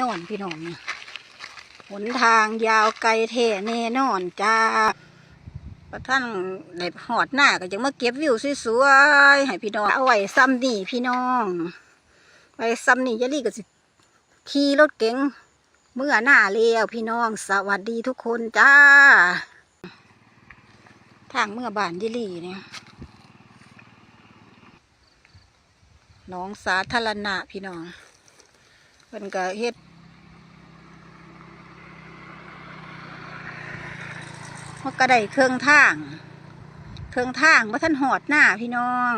นอนพี่น้องนี่หนทางยาวไกลเทแน่นอนจ้าประท่านได้หอดหน้าก็จะมาเก็บวิวสวยๆให้พี่น้องเอาไว้ซ้ำนี่พี่น้องไว้ซ้ำนี่ยะลี่ก็สิขี่รถเก๋งเมื่อหน้าเลี้ยวพี่น้องสวัสดีทุกคนจ้า ทางเมื่อบานยะลี่เนี่ยน้องสาธารณะพี่น้องเพิ่นก็เฮ็ด มันก็ได้เครื่องทาง เครื่องทางว่าท่านหอดหน้าพี่น้อง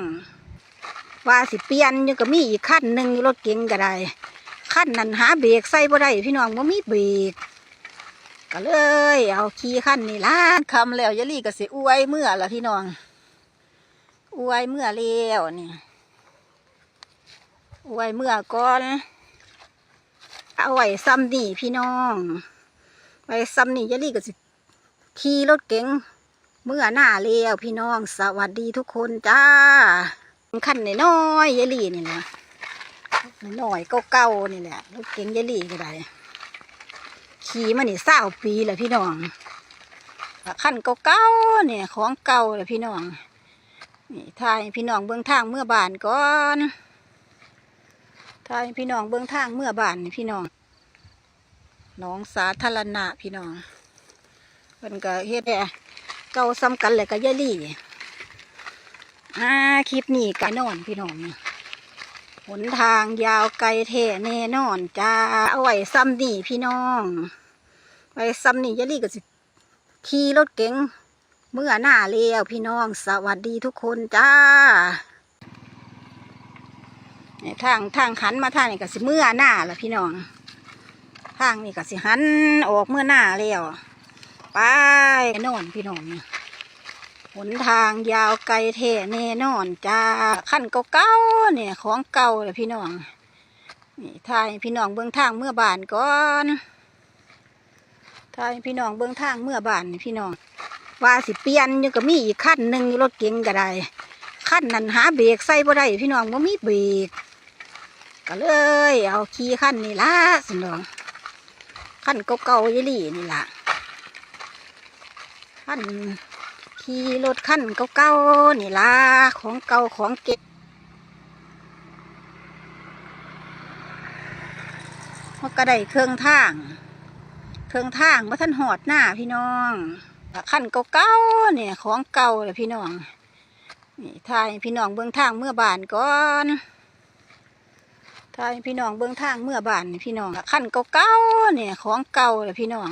ว่าสิเปลี่ยนยังก็มีอีกขั้นหนึ่งรถเก๋งก็ได้ขั้นนั้นหาเบรกใส่บ่ได้พี่น้องว่ามีเบรกก็เลย เอาขี่ขั้นนี่ล่ะคำแล้วยะลี่ก็สิอวยเมื่อละพี่น้องอวยเมื่อแล้วนี่อวยเมื่อก่อนเอาไว้ซ้ำนี่พี่น้องไว้ซ้ำนี่ยะลี่ก็สิ ขี่รถเก๋งเมื่อหน้าเลี้ยวพี่น้องสวัสดีทุกคนจ้าขั้นน้อยๆยลี่นี่แหละน้อยเก่าๆนี่แหละรถเก๋งยลี่ก็ได้ขี่มานี่เศร้าปีแหละพี่น้องขั้นเก่าๆเนี่ยของเก่าแหละพี่น้องนี่ทายพี่น้องเบื้องทางเมื่อบานก่อนทายพี่น้องเบื้องทางเมื่อบานพี่น้องน้องสาธารณะพี่น้อง เพิ่นก็เฮ็ดแหละเก่าซ้ำกันเลยก็ยายลี่อ่าคลิปนี้ก็นอนพี่น้องหนทางยาวไกลแท้แน่นอนจ้าเอาไว้ซ้ำนี่พี่น้องไว้ซ้ำนี่ยายลี่ก็สิขี่รถเก๋งเมื่อหน้าเลี้ยวพี่น้องสวัสดีทุกคนจ้าทางทางหันมาทางนี่ก็สิเมื่อหน้าละพี่น้องทางนี่ก็สิหันออกเมื่อหน้าแล้ว ไปนอนพี่น้องนี่หนทางยาวไกลแท้แน่นอนจ้าขั้นเก่าๆเนี่ยของเก่าเลยพี่น้องนี่ทายพี่น้องเบื้องทางเมื่อบานก่อนทายพี่น้องเบื้องทางเมื่อบานพี่น้องว่าสิเปลี่ยนยังก็มีอีกขั้นหนึ่งรถเก๋งก็ได้ขั้นนั้นหาเบรกใส่บ่ได้พี่น้องว่ามีเบรกก็เลย เอาขี่ขั้นนี่ละสิน้องขั้นเก่าๆยี่หลี่นี่ล่ะ ขั้นขี่รถขั้นเก่าๆนี่ล่ะของเก่าของเก็บมันก็ได้เครื่องทาง เครื่องทางว่าท่านหอดหน้าพี่น้องขั้นเก่าๆเนี่ยของเก่าเลยพี่น้องนี่ทายพี่น้องเบื้องทางเมื่อบานก่อนทายพี่น้องเบื้องทางเมื่อบานพี่น้องขั้นเก่าๆเนี่ยของเก่าเลยพี่น้อง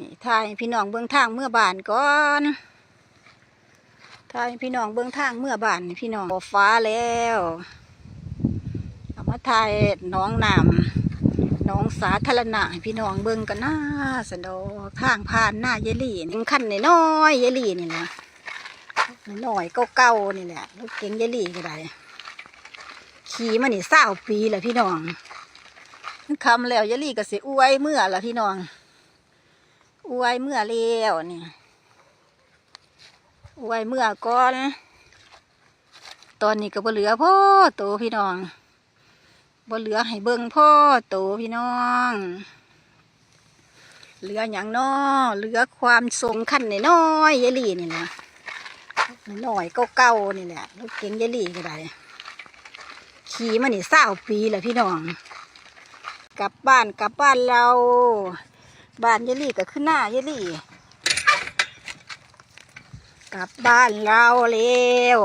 นี่ทายพี่น้องเบื้องทางเมื่อบานก่อนทายพี่น้องเบื้องทางเมื่อบานพี่น้องฟ้าแล้วเอามาทายน้องนำน้องสาธารณะพี่น้องเบิ่งกันหน้าสะดอกทางผ่านหน้าเยลี่นี่ขั้นน้อยเยลี่นี่แหละน้อยเก่าๆนี่แหละรถเก๋งเยลี่ก็ได้ขี่มานี่เศร้าปีแหละพี่น้องคำแล้วเยลี่ก็เสิอวยเมื่อละพี่น้อง อวยเมื่อแล้วนี่อวยเมื่อก่อน ตอนนี้ก็บ่เหลือพ่อโตพี่น้องบ่เหลือให้เบิ่งพ่อโตพี่น้อง เหลืออย่างน้อเหลือความทรงขั้นน้อยยายลี่นี่แหละน้อยๆเก่าๆนี่แหละรถเก๋งยายลี่ก็ได้ขี่มานี่เศร้าปีแหละพี่น้อง กลับบ้านกลับบ้านเรา บ้านยายลี่ก็ขึ้นหน้ายายลี่ กลับบ้านเราเร็ว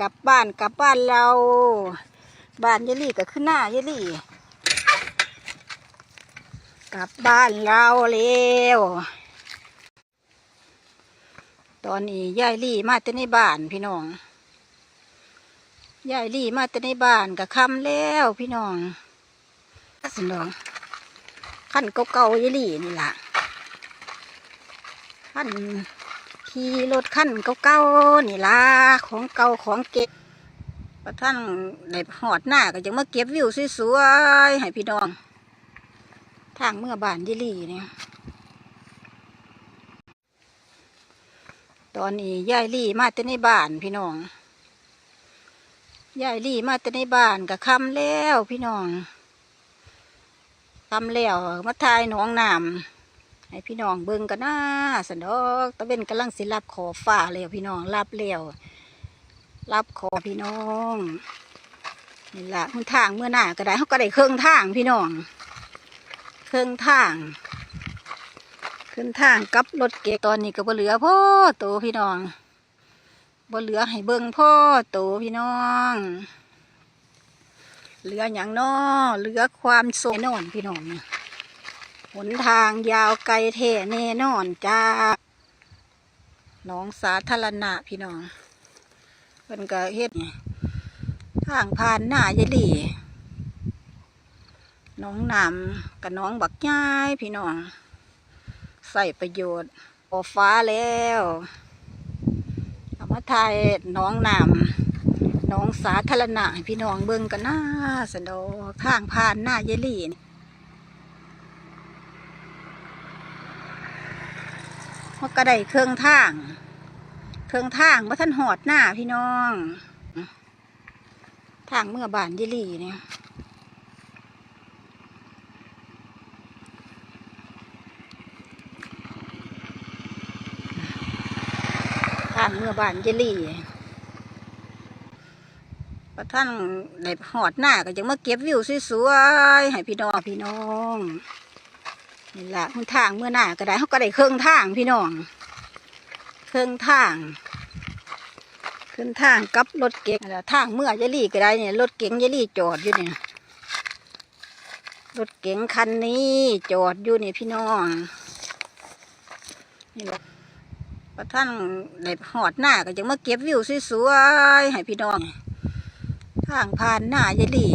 กลับบ้านกลับบ้านเรา บ้านยายลี่ก็ขึ้นหน้ายายลี่ กลับบ้านเราเร็วตอนนี้ยายลี่มาแต่ในบ้านพี่น้องยายลี่มาแต่ในบ้านกับคำแล้วพี่น้องสิน้อง ขั้นเก่าๆยายลี่นี่ล่ะขั้นขี่รถขั้นเก่าๆนี่ล่ะของเก่าของเก็บพระท่านหอดหน้าก็ยังมาเก็บวิวสวยๆให้พี่น้อง ทางเมื่อบานยี่ลี่เนี่ยตอนนี้ยายลี่มาแต่ในบ้านพี่น้องยายลี่มาแต่ในบ้านกับคำแล้วพี่น้อง ทำแล้วมาทายหน้องน้ำให้พี่น้องเบิ่งกันนะสันดอกตะเวนกำลังสิรับขอฝ่าแล้วพี่น้องรับแล้วรับขอพี่น้องนี่ละหนทางเมื่อหน้าก็ได้เขาก็ได้เครื่องทางพี่น้อง เครื่องทางขึ้นทางกับรถเก๋ตอนนี้ก็บ่เหลือพ่อโตพี่น้องบ่เหลือให้เบิ่งพ่อโตพี่น้อง เหลืออย่างน้อเหลือความสวยนอนพี่น้องหนทางยาวไกลเทแน่นอนจ้าน้องสาธารณะพี่น้องเพิ่นก็เฮ็ดทางผ่านหน้ายายหลีหน้องนำกับน้องบักย้ายพี่น้อง ใส่ประโยชน์โอฟ้าแล้วเอามาถ่ายน้องนำ น้องสาธารณะพี่น้องเบิ่งกันหนะสันดอกทางผ่านหน้าเยลี่นี่เขาก็ได้เครื่องทาง เครื่องทางว่าท่านหอดหน้าพี่น้อง ทางเมื่อบานเยลี่เนี่ยทางเมื่อบานเยลี่ ท่านได้หอดหน้าก็ยังมาเก็บวิวสวยๆให้พี่น้องพี่น้องนี่แหละหนทางเมื่อหน้าก็ได้เขาก็ได้เครื่องทางพี่น้อง เครื่องทางเครื่องทางกับรถเก๋งแล้วทางเมื่อยลี่ก็ได้เนี่ยรถเก๋งยลี่จอดอยู่เนี่ยรถเก๋งคันนี้จอดอยู่นี่พี่น้องนี่แหละพระท่านได้หอดหน้าก็ยังมาเก็บวิวสวยๆให้พี่น้อง ทางผ่านหน้ายายหลี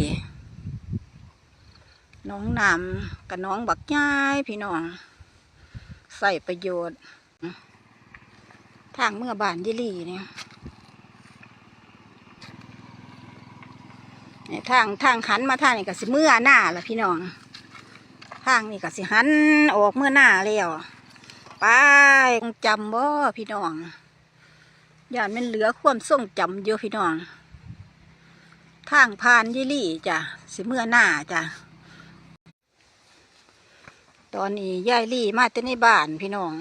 น้องนำกับน้องบักย้ายพี่น้อง ใส่ประโยชน์ ทางเมื่อบานยายหลีเนี่ยเนี่ยทางทางหันมาทางนี่ก็สิเมื่อหน้าละพี่น้อง ทางนี่ก็สิหันออกเมื่อหน้าแล้วไปจำบ่พี่น้องย่านมันเหลือความทรงจำอยู่พี่น้อง ทางผานยี่ลี่จ้ะสิเมื่อหน้าจ้ะตอนนี้ยายลี่มาแต่ในบ้านพี่น้อง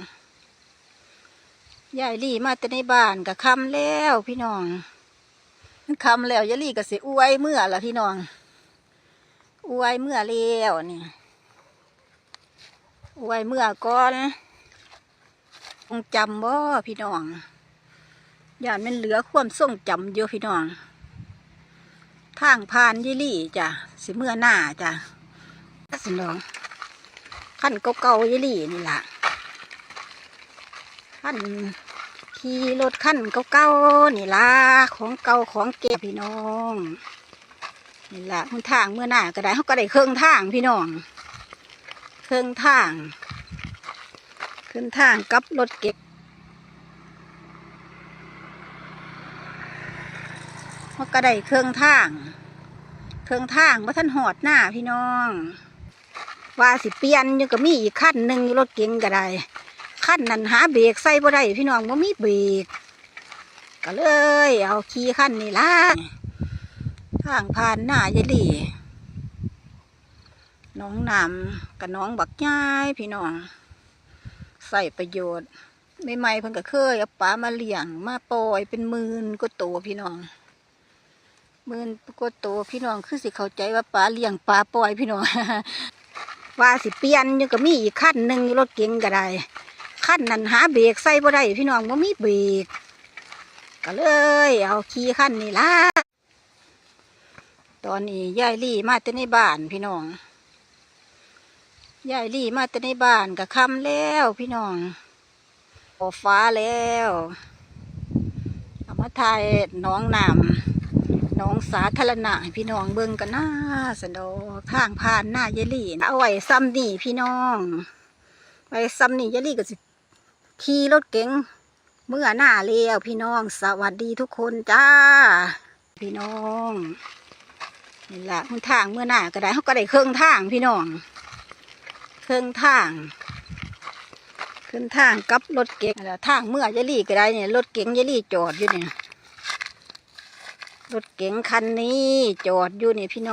ยายลี่มาแต่ในบ้านก็คำแล้วพี่น้องคำแล้วยายลี่ก็สิอวยเมื่อละพี่น้องอวยเมื่อแล้วนี่อวยเมื่อก่อนคงจำบ่พี่น้องย่านมันเหลือความทรงจำอยู่พี่น้อง ทางผ่านยี่ลี่จ้ะสิเมื่อหน้าจ้ะสิน้องขั้นเก่าๆยี่ลี่นี่ล่ะขั้นขี่รถขั้นเก่าๆนี่ล่ะของเก่าของเก็บพี่น้องนี่ล่ะคุณทางเมื่อหน้าก็ได้เขาก็ได้เครื่องทางพี่น้อง เครื่องทางเครื่องทางกับรถเก็บ เขาก็ได้เครื่องทาง เครื่องทางว่าท่านหอดหน้าพี่น้อง ว่าสิเปลี่ยนยังก็มีอีกขั้นหนึ่งรถเก๋งก็ได้ขั้นนั้นหาเบรกใส่บ่ได้พี่น้องว่ามีเบรกก็เลย เอาขี่ขั้นนี่ละทางผ่านหน้ายายลีน้องนำกับน้องบักย้ายพี่น้อง ใส่ประโยชน์ใหม่ๆเพิ่นก็เคยเอาปลามาเลี้ยงมาปล่อยเป็นหมื่นก็โตวพี่น้อง หมื่นกว่าโตพี่น้องคือสิเข้าใจว่าปลาเลี้ยงปลาปล่อยพี่น้องว่าสิเปลี่ยนยังก็มีอีกขั้นหนึ่งรถเก๋งก็ได้ขั้นนั้นหาเบรกใส่บ่ได้พี่น้องว่ามีเบรกก็เลย เอาขี่ขั้นนี่ละตอนนี้ยายลี่มาแต่ในบ้านพี่น้องยายลี่มาแต่ในบ้านก็ค่ำแล้วพี่น้องออฟ้าแล้วเอามาถ่ายน้องน้ำ น้องสาธารณะพี่น้องเบิ่งกันหนะสันดอกทางผ่านหน้ายายลี่เอาไว้ซ้ำนี่พี่น้องไว้ซ้ำนี่ยายลี่ก็สิขี่รถเก๋งเมื่อหน้าเลี้ยวพี่น้องสวัสดีทุกคนจ้า พี่น้องนี่แหละหนทางเมื่อหน้าก็ได้เขาก็ได้เครื่องทางพี่น้อง เครื่องทางเครื่องทางกับรถเก๋งแล้วทางเมื่อยายลี่ก็ได้เนี่ยรถเก๋งยายลี่จอดอยู่เนี่ย รถเก๋งคันนี้จอดอยู่นี่พี่น้อง